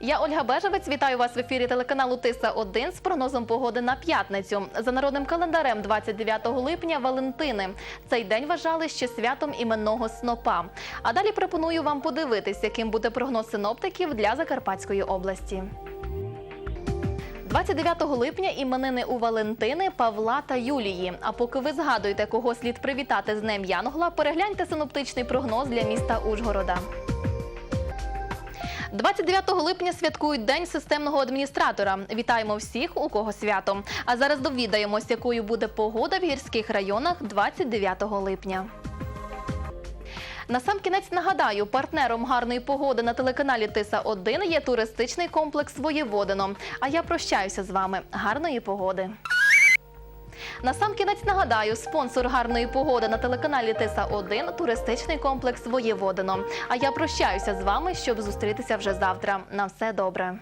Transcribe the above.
Я Ольга Бежевець. Вітаю вас в ефірі телеканалу Тиса 1 з прогнозом погоди на п'ятницю. За народним календарем 29 липня Валентини. Цей день вважали ще святом іменного снопа. А далі пропоную вам подивитись, яким буде прогноз синоптиків для Закарпатської області. 29 липня іменини у Валентини, Павла та Юлії. А поки ви згадуєте, кого слід привітати з Днем Янгола, перегляньте синоптичний прогноз для міста Ужгорода. 29 липня святкують День системного адміністратора. Вітаємо всіх, у кого свято. А зараз довідаємось, якою буде погода в гірських районах 29 липня. Насамкінець нагадаю, партнером гарної погоди на телеканалі Тиса 1 є туристичний комплекс Воєводино. А я прощаюся з вами. Гарної погоди. Насамкінець нагадаю, спонсор гарної погоди на телеканалі Тиса 1 туристичний комплекс Воєводино. А я прощаюся з вами, щоб зустрітися вже завтра. На все добре.